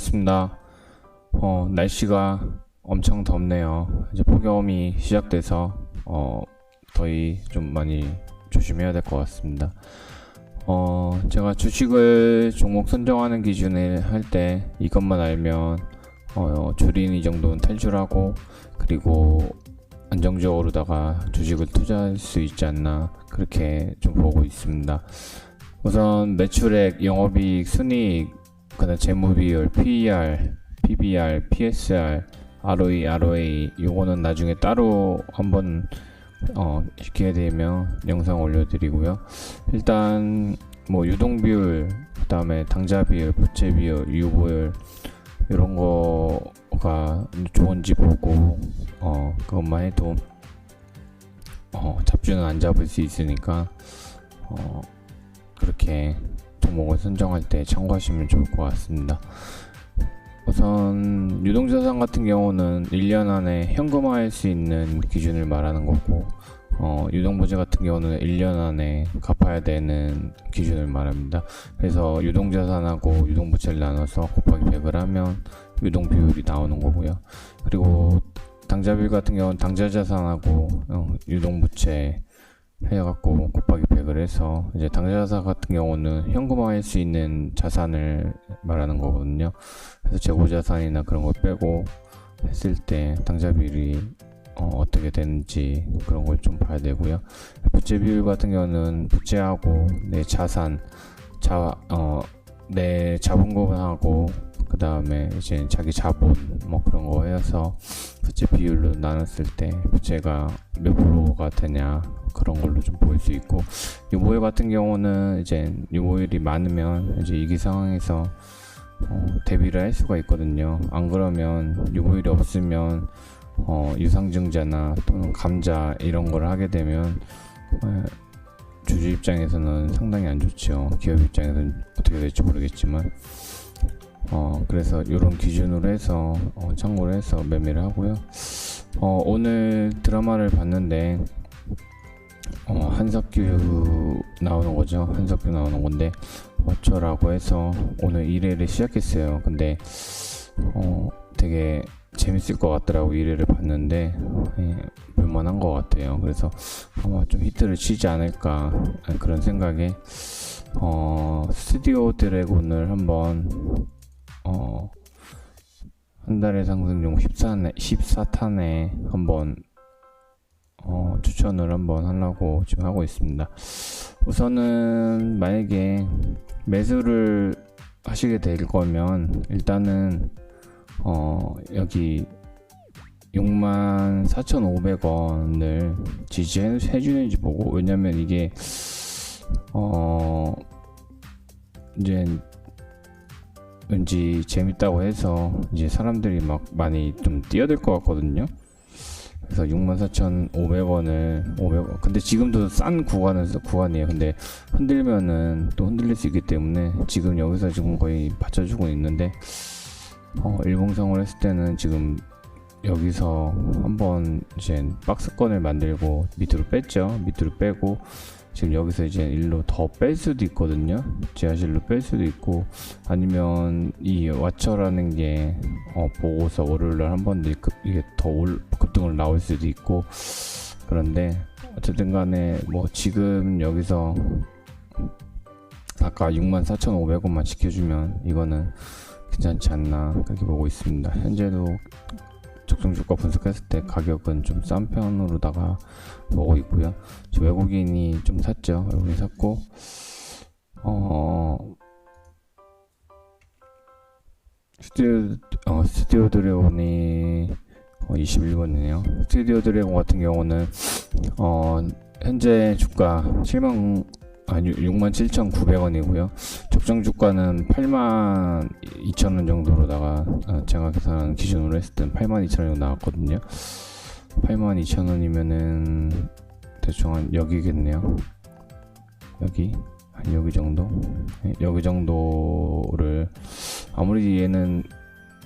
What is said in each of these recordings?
제이입니다. 어, 날씨가 엄청 덥네요. 이제 폭염이 시작돼서 어, 더위 좀 많이 조심해야 될 것 같습니다. 어, 제가 주식을 종목 선정하는 기준을 할 때 이것만 알면 어, 줄인 이 정도는 탈출하고 그리고 안정적으로다가 주식을 투자할 수 있지 않나 그렇게 좀 보고 있습니다. 우선 매출액, 영업이익, 순이익, 그다음 재무 비율, PER, PBR, PSR, ROE, ROA 요거는 나중에 따로 한번 어, 기회 되면 영상 올려드리고요. 일단 뭐 유동 비율, 그다음에 당좌 비율, 부채 비율, 유보율 이런 거가 좋은지 보고 어, 그것만 해도 어, 잡주는 안 잡을 수 있으니까 어, 그렇게 종목을 선정할 때 참고하시면 좋을 것 같습니다. 우선 유동자산 같은 경우는 1년 안에 현금화할 수 있는 기준을 말하는 거고 어, 유동부채 같은 경우는 1년 안에 갚아야 되는 기준을 말합니다. 그래서 유동자산하고 유동부채를 나눠서 곱하기 100을 하면 유동 비율이 나오는 거고요. 그리고 당좌비율 같은 경우는 당좌자산하고 어, 유동부채 해갖고 곱하기 100을 해서 이제 당좌자산 같은 경우는 현금화할 수 있는 자산을 말하는 거거든요. 그래서 재고자산이나 그런 걸 빼고 했을 때 당좌 비율이 어, 떻게 되는지 그런 걸 좀 봐야 되고요. 부채 비율 같은 경우는 부채하고 내 자산, 자, 어, 내 자본금하고 그 다음에 이제 자기 자본 뭐 그런 거 해서 부채 비율로 나눴을 때 부채가 몇 프로가 되냐 그런 걸로 좀 보일 수 있고 유보율 같은 경우는 이제 유보율이 많으면 이제 위기 상황에서 어, 대비를 할 수가 있거든요. 안 그러면 유보율이 없으면 어, 유상증자나 또는 감자 이런 걸 하게 되면 어, 주주 입장에서는 상당히 안 좋죠. 기업 입장에서는 어떻게 될지 모르겠지만 어, 그래서 이런 기준으로 해서 어, 참고를 해서 매매를 하고요. 어, 오늘 드라마를 봤는데 어, 한석규 나오는 거죠. 한석규 나오는 건데 어쩌라고 해서 오늘 1회를 시작했어요. 근데 어, 되게 재밌을 것 같더라고 1회를 봤는데 예, 볼만한 것 같아요. 그래서 아마 좀 히트를 치지 않을까 그런 생각에 어, 스튜디오 드래곤을 한번 어, 한 달에 상승 중 14탄에, 14탄에 한번 어, 추천을 한번 하려고 지금 하고 있습니다. 우선은 만약에 매수를 하시게 될 거면 일단은 어, 여기 64,500원을 지지해 주는지 보고 왜냐면 이게 어 이제 왠지 재밌다고 해서 이제 사람들이 막 많이 좀 뛰어들 것 같거든요. 그래서 64,500원을 500원. 근데 지금도 싼 구간은 구간이에요. 근데 흔들면은 또 흔들릴 수 있기 때문에 지금 여기서 지금 거의 받쳐주고 있는데 어, 일봉성을 했을 때는 지금 여기서 한번 이제 박스권을 만들고 밑으로 뺐죠. 밑으로 빼고 지금 여기서 이제 일로 더 뺄 수도 있거든요. 지하실로 뺄 수도 있고 아니면 이 와처라는 게 어, 보고서 월요일날 한 번 이게 더 올, 급등을 나올 수도 있고 그런데 어쨌든 간에 뭐 지금 여기서 아까 64,500원만 지켜주면 이거는 괜찮지 않나 그렇게 보고 있습니다. 현재도 적정 주가 분석했을 때 가격은 좀 싼 편으로다가 보고 있고요. 외국인이 좀 샀죠. 외국인 샀고 어 스튜디오 어, 스튜디오 드래곤이 어, 21번이네요. 스튜디오 드래곤 같은 경우는 어 현재 주가 7만 아니 67,900원이고요. 적정 주가는 82,000원 정도로다가 어, 제가 계산한 기준으로 했을 땐 82,000원 정도 나왔거든요. 82,000원이면은 대충 한 여기겠네요. 여기 한 여기 정도 네, 여기 정도를 아무리 얘는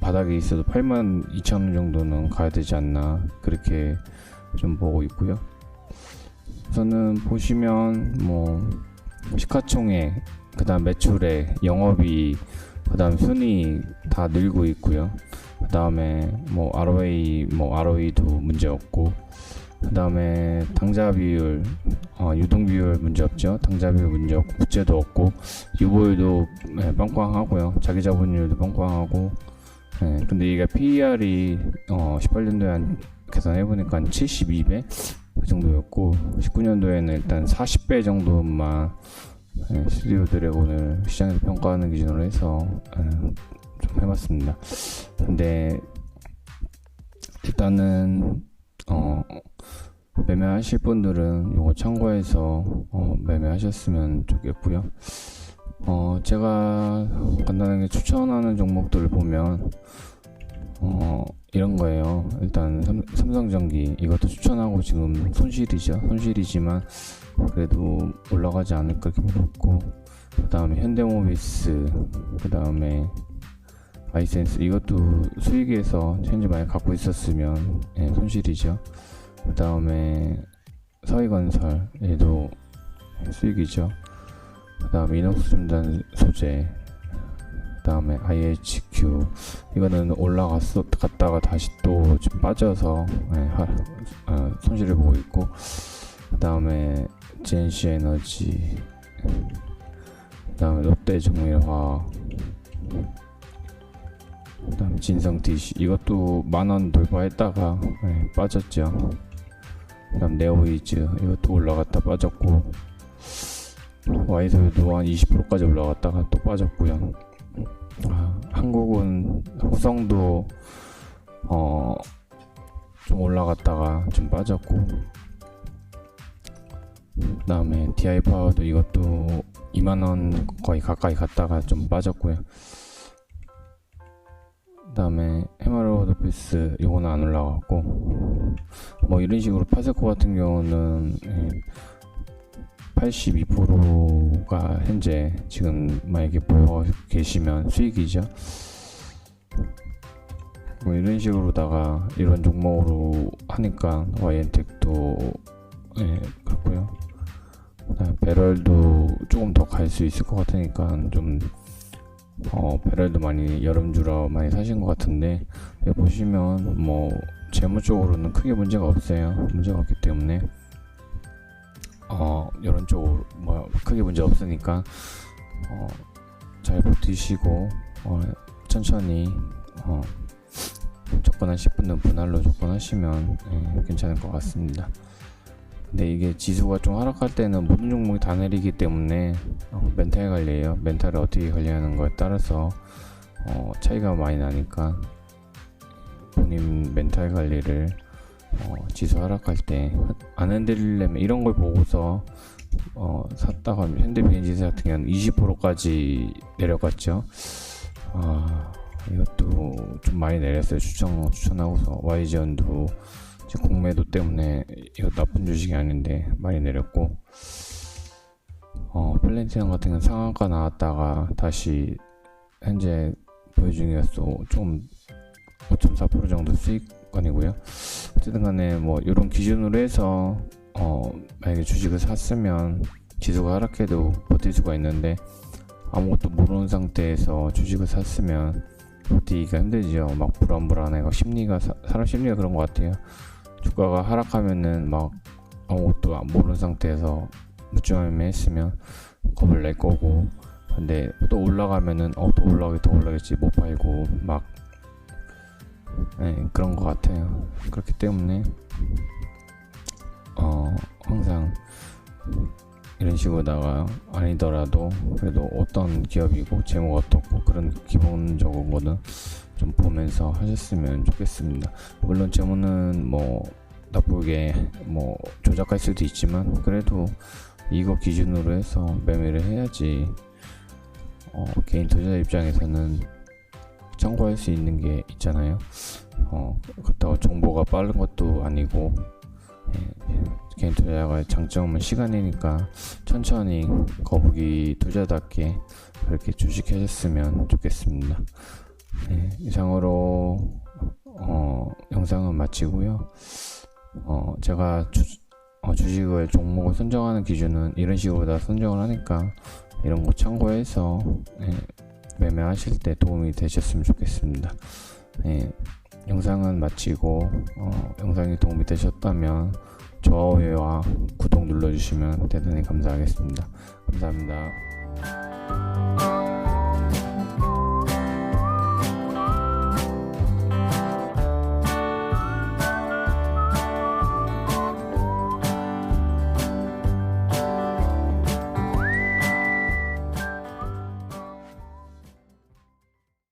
바닥에 있어도 82,000원 정도는 가야 되지 않나 그렇게 좀 보고 있고요. 우선은 보시면 뭐 시가총액, 그다음 매출액, 영업이 그 다음 순위 다 늘고 있고요. 그 다음에 뭐 ROA, 뭐 ROE도 문제 없고, 그 다음에 당자 비율, 어, 유동 비율 문제 없죠. 당자 비율 문제 없고, 부채도 없고, 유보율도 네, 빵빵하고요. 자기 자본율도 빵빵하고, 네, 근데 이게 PER이 어, 18년도에 한 계산해보니까 한 72배 그 정도였고 19년도에는 일단 40배 정도만 네, 스튜디오 드래곤을 시장에서 평가하는 기준으로 해서 네, 좀 해봤습니다. 근데 일단은 어, 매매하실 분들은 이거 참고해서 어, 매매하셨으면 좋겠고요. 어, 제가 간단하게 추천하는 종목들을 보면 어, 이런 거예요. 일단 삼, 삼성전기 이것도 추천하고 지금 손실이죠. 손실이지만 그래도 올라가지 않을까 기분없고 그 다음에 현대모비스 그 다음에 아이센스 이것도 수익에서 현재 많이 갖고 있었으면 예, 손실이죠. 그 다음에 서희건설 얘도 수익이죠. 그 다음에 이녹스첨단 소재 그 다음에 IHQ 이거는 올라갔어 갔다가 다시 또 좀 빠져서 예, 하, 어, 손실을 보고 있고 그 다음에 GNC 에너지 그 다음에 롯데종일화학 그 다음에 진성 DC 이것도 만원 돌파했다가 예, 빠졌죠. 그 다음 네오이즈 이것도 올라갔다 빠졌고 와이소유도 한 20%까지 올라갔다가 또 빠졌고요. 아, 한국은 호성도 어, 좀 올라갔다가 좀 빠졌고 그 다음에 DI 파워도 이것도 2만 원 거의 가까이 갔다가 좀 빠졌고요. 그 다음에 헤마로드 피스 이거는 안 올라갔고 뭐 이런 식으로 파세코 같은 경우는 예, 82%가 현재 지금 만약에 보여 계시면 수익이죠. 뭐 이런 식으로다가 이런 종목으로 하니까 와이엔텍도 예, 그렇고요. 배럴도 조금 더 갈 수 있을 것 같으니까 좀 어, 배럴도 많이 여름 주라 많이 사신 것 같은데 보시면 뭐 재무 쪽으로는 크게 문제가 없어요. 문제가 없기 때문에 어, 이런 쪽으로 뭐 크게 문제 없으니까 어, 잘 버티시고 어, 천천히 어, 접근하실 분은 분할로 접근하시면 예, 괜찮을 것 같습니다. 근데 이게 지수가 좀 하락할 때는 모든 종목이 다 내리기 때문에 어, 멘탈 관리예요. 멘탈을 어떻게 관리하는 거에 따라서 어, 차이가 많이 나니까 본인 멘탈 관리를 어, 지수 하락할 때 안 흔들리려면 이런 걸 보고서 어, 샀다가 현대 비엔지스 같은 경우는 20%까지 내려갔죠. 아, 이것도 좀 많이 내렸어요. 추천 추천하고서 YGN도 공매도 때문에 이거 나쁜 주식이 아닌데 많이 내렸고 어, 플랜티넘 같은 경우는 상한가 나왔다가 다시 현재 보유 중이었어. 좀 5.4% 정도 수익 권이고요. 어쨌든 간에 뭐 이런 기준으로 해서 어 만약에 주식을 샀으면 지수가 하락해도 버틸 수가 있는데 아무것도 모르는 상태에서 주식을 샀으면 버티기가 힘들죠. 막 불안불안해가 심리가 사, 사람 심리가 그런 것 같아요. 주가가 하락하면은 막 아무것도 안 모르는 상태에서 무주함에 했으면 겁을 낼 거고 근데 또 올라가면은 어 또 올라가겠 더 올라겠지 못 팔고 막 네, 그런 것 같아요. 그렇기 때문에 어, 항상 이런 식으로다가 아니더라도 그래도 어떤 기업이고 제목 어떻고 그런 기본적인 거는 좀 보면서 하셨으면 좋겠습니다. 물론 재무는 뭐 나쁘게 뭐 조작할 수도 있지만 그래도 이거 기준으로 해서 매매를 해야지 어, 개인 투자 입장에서는 참고할 수 있는 게 있잖아요. 어, 그렇다고 정보가 빠른 것도 아니고 예, 개인 투자가 장점은 시간이니까 천천히 거북이 투자답게 그렇게 주식하셨으면 좋겠습니다. 네, 이상으로 어, 영상은 마치고요. 어, 제가 주, 어, 주식을 종목을 선정하는 기준은 이런 식으로 다 선정을 하니까 이런 거 참고해서 예, 매매하실 때 도움이 되셨으면 좋겠습니다. 예, 영상은 마치고 어, 영상이 도움이 되셨다면 좋아요와 구독 눌러주시면 대단히 감사하겠습니다. 감사합니다.